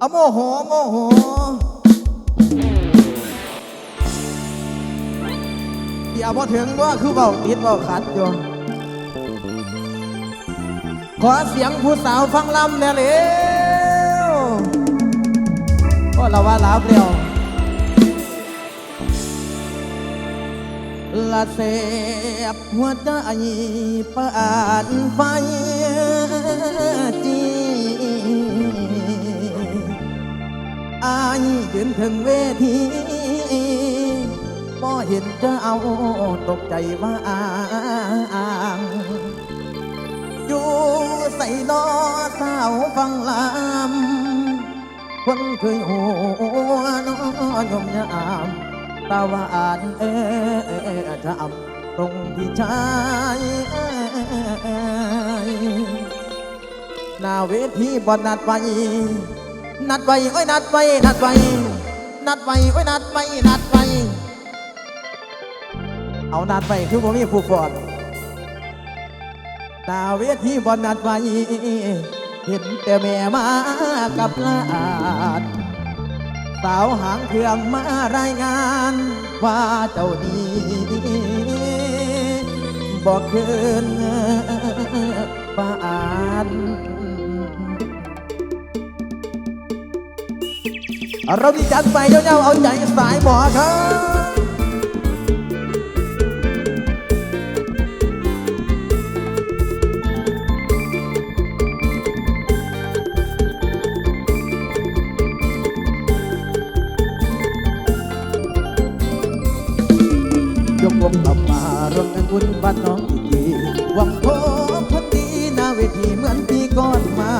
เอาโมโหโมโห เดี๋ยวพอถึงว่าคือเบาติดเบาขัดอยู่ขอเสียงผู้สาวฟังลำแน่เร็วก็เราว่าลาเร็วละเสบหัวใจปานไฟจี อายยืนถึงเวทีบ่เห็นจะเอาตกใจว่าอางอยู่ใส่นอสาวฟังลำคนเคยหัวนอยมยามตาวานเออทำตรงที่ชายหน้าเวทีบอนัดไว้ นัดไว้โอ้ยนัดไว้นัดไว้นัดไว้โอ้ยนัดไว้นัดไว้เอานัดไปคือผมมีผู้ฟอดตาเวทีบอนัดไว้เห็นแต่แม่มากับลานสาวหางเครื่องมารายงานว่าเจ้านี้บอกคืนปาน เราดีจัดไปเย้าๆเอาใจสายหมอครับยกวงกลับมารวมกันบุญบ้านน้องอีกทีวังพบคนดีหน้าเวทีเหมือนปีก่อนมา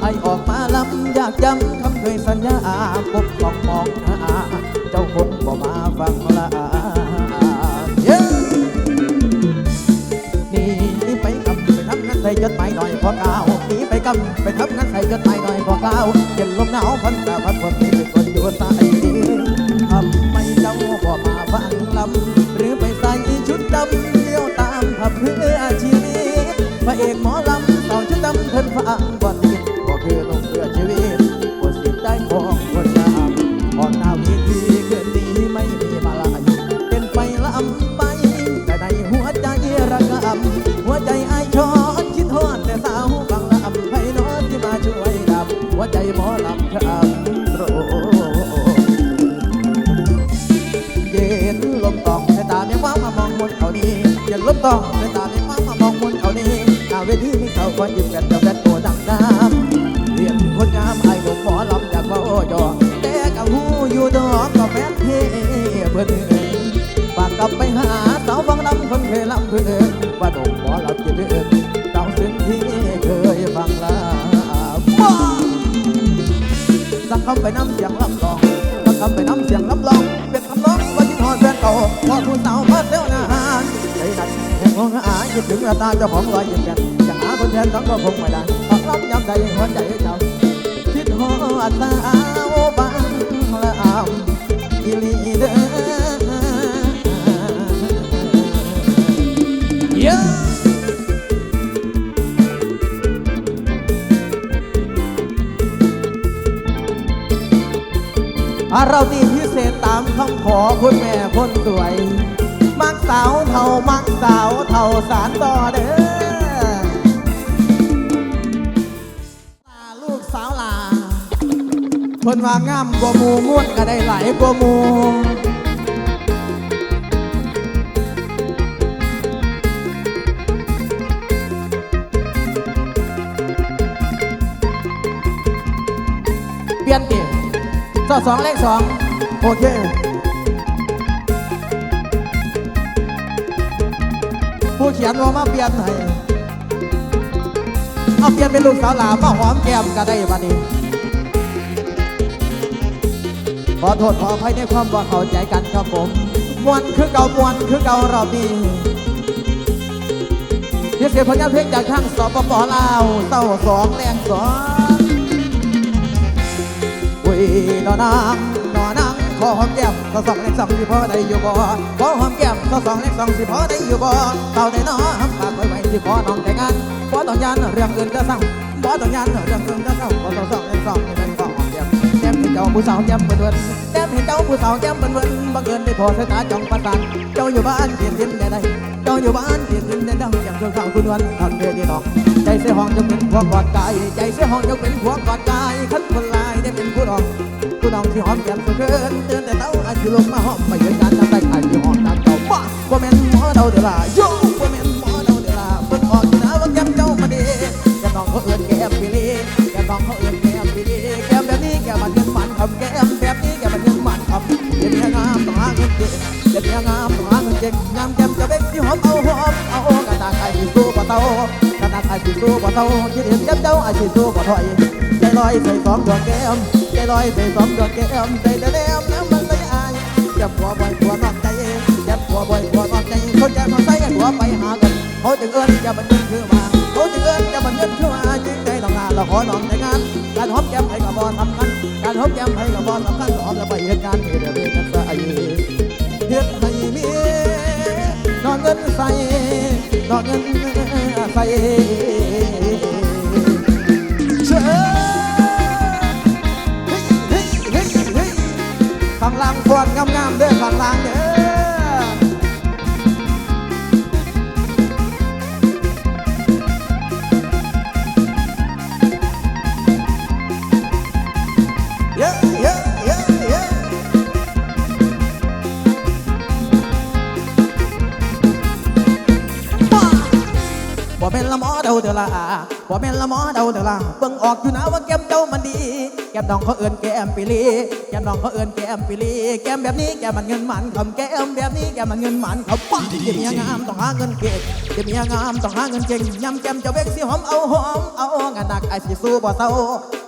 ให้ออกมาลำอยากจำ ยสัญญาพบมองมองหน้าเจ้าคงบ่มาฟังละเย้หนีไปกำไปทำงานใส่จดหมายหน่อยพอเก้าหนีไปกำไปทำงานใส่จดหมายหน่อยพอเก้าเย็นลมหนาวพันตาพันคนที่เป็นคนอยู่ใต้ดินทำไมเจ้าบ่มาฟังลำหรือไปใส่ชุดดำเลี้ยวตามผับเพื่อชีวิตพระเอกหมอลำสาวชุดดำเพิ่นฟัง ตองในตาเมียว่ามามองมนเขาดีหน้าเวทีมีเขาคนยิ้มกันจะแบดโตดังน้ำเรียนคนงามไอ้หนุ่มหมอลำจากว่าโอ้ยอแต่กับหูอยู่ดอกก็แฟนเท่เพื่อนฝากกลับไปหาสาวฟังลำคนเคยลำเพื่อนว่าหนุ่มหมอลำจะเดินสาวซึ้งที่เคยฟังลำว้าสักคำไปน้ำเสียงลำลองสักคำไปน้ำเสียงลำลองเป็นคำร้องว่าที่ทอดแฟนเก่าพอคุณสาว งของอาคิดถึงหน้าตาเจ้าของรอยยิ้มแก่นจะหาคนแทนต้องก็คงไม่ได้ปากลำย้ำใจหัวใจเจ้าคิดฮอดสาวบางละอำอีหลีเด้อเยอะอะเราดีพิเศษตามคำขอคุณแม่คนสวย สาวเท่ามักสาวเท่าสารต่อเด้อลูกสาวลาคนว่างามกว่ามูม่วนก็ได้หลายกว่ามูเปลี่ยนดิสอสองเลขสองโอเค ผู้เขียนว่ามาเปลี่ยนให้เอาเปลี่ยนเป็นลูกสาวหลามาหอมแก้มก็ได้บัดนี้ ขอโทษขออภัยในความว่าเข้าใจกันครับผมมวนคือเก่ามวนคือเก่ารอบนี้เพียงเสียงผลงานเพลงจากทางสปปลาวเต้าสองแรงสองอุ้ยนอนางนอนางขอหอมแก้มสอสองเลขสองสิพอได้อยู่บ่ขอหอมแก้ม สอสองเลขสองสิพอได้อยู่บ่เต่าได้น้อหำปากไว้ไว้สิขอน้องแต่งงานบ่ต้องยานเรื่องอื่นจะสั่งบ่ต้องยานเรื่องอื่นจะสั่งขอสองสองเลขสองให้เป็นของหอมแก้มผู้สาวแย้มเบิ่นเบิ่นแต้มเห็นเจ้าผู้สาวแย้มเบิ่นเบิ่นบังเอิญได้พอสายตาจ้องประสานเจ้าอยู่บ้านเพียงยิ้มได้ใดเจ้าอยู่บ้านเพียงยิ้มได้ดังอย่างเครื่องข้าวคุณวันทำเดือดดอกใจเสียห้องจะเป็นผัวกอดกายใจเสียห้องจะเป็นผัวกอดกายขันคนลายได้เป็นผู้ดอกผู้ดองที่หอมแก้มสุดเกินเตือนแต่เต้าอาจจะลงมาหอมไปเยือนกันทำได้อาจจะหอม บ้าบ่แม่นหมอเดาเดือดละโย่บ่แม่นหมอเดาเดือดละเพิ่นออกอยู่นะว่าแก้มเจ้ามาดีแก้มน้องเขาเอื้อนแก้มปีลีแก้มน้องเขาเอื้อนแก้มปีลีแก้มแบบนี้แก้มมันเงินมันทำแก้มแบบนี้แก้มมันเงินมันทำเดี๋ยวนี้งามต้องหาเงินเก่งเดี๋ยวนี้งามต้องหาเงินเก่งงามแก้มจะเบ็กที่หอมเอาหอมเอากระดาษไอ้ที่สู้บ่เต้ากระดาษไอ้ที่สู้บ่เต้าคิดเห็นแก้มเจ้าไอ้ที่สู้บ่ถอยใจลอยใส่สองดวงแก้มใจลอยใส่สองดวงแก้มใจแต่แนมน้ำมันเลยอายเจ็บหัวบ่อยหัว บหัวบ่อยหัวามใจคนแก้มาใส่กันหัวไปหากันเขาจึงเอิ้นจะบันเงินคือมาเขาจึงเอิ้นจะบันเงินคือมาจึงใจต้องงานเราขอนองแต่งานการหอมแก้มให้กับบอทำกันการหอมแก้มให้กับบอสำคัญหอมแล้วไปเหตุการณ์เดี๋ยวเดี๋ยวกันซะไอ้เฮ็ดให้มีนอนเงินใส่นอนเงินใส่ ละหมอเดาเดอละบ่เป็นละหมอเดาเดอละเบิ่งออกอยู่นะว่าแก้มเจ้ามันดี แก้มน้องเขาเอิ้นแก้มปิลีแก้มน้องเขาเอิ้นแก้มปิลีแก้มแบบนี้แก้มมันเงินมันคำแก้มแบบนี้แก้มมันเงินมันคำป้าเดี๋ยวเมียงามต้องหาเงินเก่งเดี๋ยวเมียงามต้องหาเงินเก่งยำแก้มเจะเบกสิหอมเอาหอมเอางานหนักไอ้สิสู้บ่เศร้า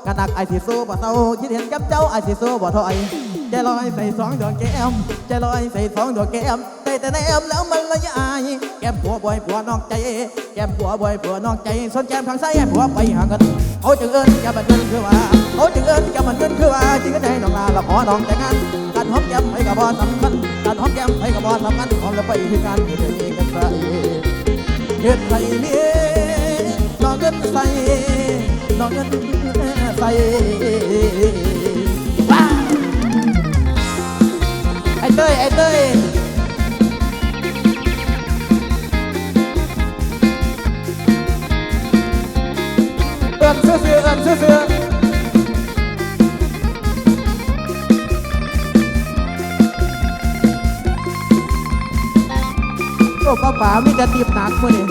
งานหนักไอ้สิสู้บ่เศร้าคิดเห็นแกับเจ้าไอ้สิสู้บ่ถอยใจลอยใส่สองดวงแก้มใจลอยใส่สองดวงแก้ม ใจแต่แนมแล้วมันละยายแก้มผัวบ่อยผัวนอกใจ แก้มผัวบ่อยผัวนอกใจสนแก้มข้างซ้ายให้ผัวไปหาเงินเขาจึงเอิ้นแก้มมันเงินคือว่าเขาจึงเอิ้นแก้มมันเงินคือว่าจริงก็ใจน้องลาละขอน้องแต่งงานการหอมแก้มให้กับบอสำคัญการหอมแก้มให้กับบอสำคัญหอมแล้วไปคือการเฮ็ดให้มีกันใส่เฮ็ดให้มีน้องเงินใส่น้องเงินใส่ว้าไอ้เต้ยไอ้เต้ย โอ้ป้าป๋ามีแต่ตีบหนักมื่อนี่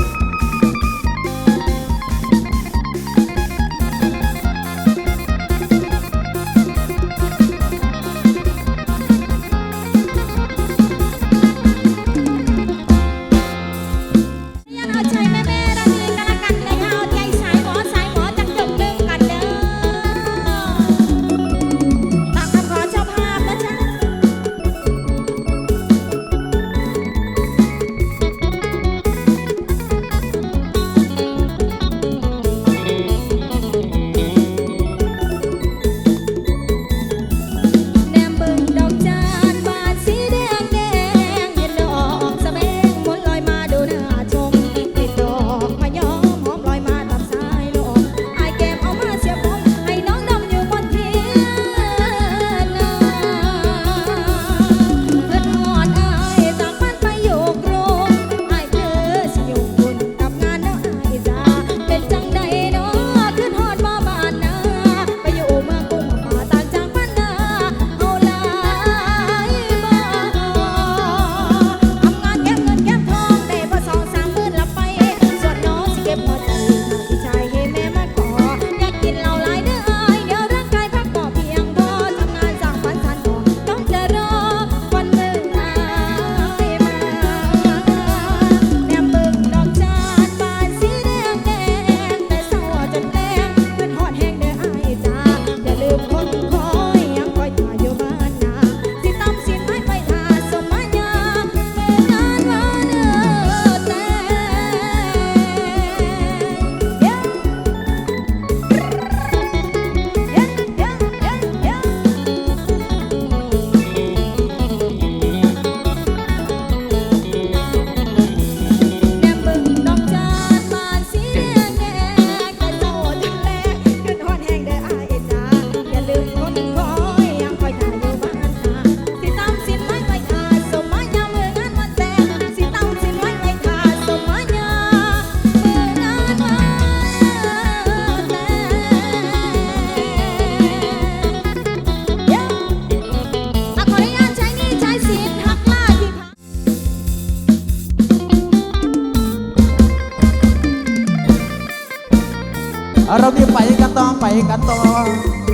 เราดีไปกันต่อไปกันต่อ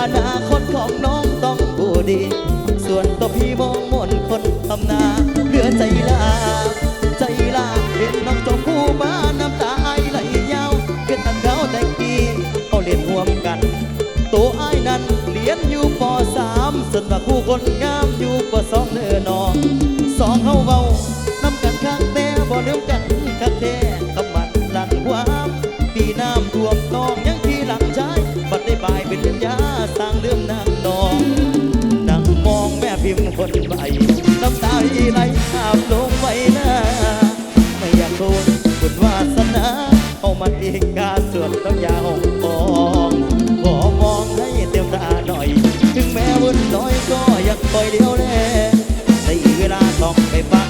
อนาคตของน้องต้องบูดี ส่วนตัวพี่มองมนคนทำนาเหลือใจลา ใจลา เห็นน้องจมคู่มาน้ำตาไอไหลยาวเป็นทันเขาแต่งกีเขาเล่นห่วมกัน ตัวไอ้นั้นเรียนอยู่ปสามส่วนว่าคู่คนงามอยู่ปสองเนื้อนอสองเฮาเบา สร้างเรื่องนางนองนั่งมองแม่พิมพ์คนใหม่น้ำตาไหลอาบลงไว้หน้า ไม่อยากโดนบุญวาสนา เอามันเองกาส่วนต้องยาวกองขอมองให้เต็มตาหน่อย ถึงแม้วุ่นน้อยก็อยากปล่อยเดียวแน่ในเวลาต้องไปฟัง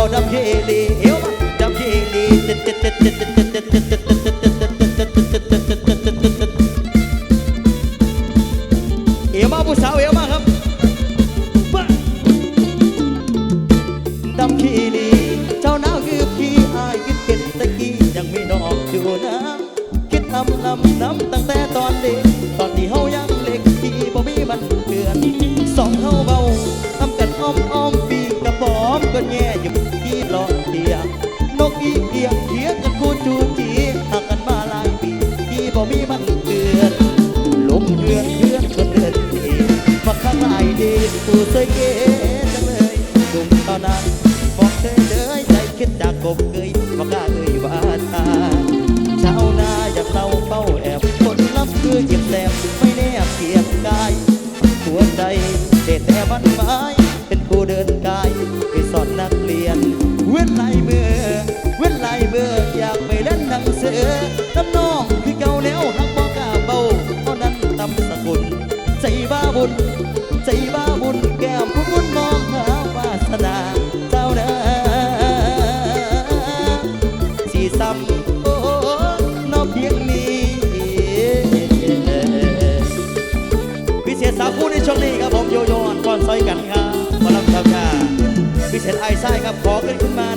เอาดับเฮลีเอวดับเฮลีเต็ดเต็ดเต็ดเต็ดเต็ดเต็ด ว้นหลายเบื่อเว้นหลายเบื่ออยากไปเล่นหนังเสือน้ำน้องคือเก่าแล้วหักบอกล้าเบาเพราะนั้นตำสกุลใจบ้าบุญ ใจบ้าบุญแก้มพุ่ธนมองหาวาสนาเจ้านะสีซ้ำโอ้นอเพียงนี้พิเศษสาวคู่ในช่วงนี้ครับผมโยโยนก่อนซอยกัน เศนไอ้ไส้ครับขอขึ้นขึ้นมา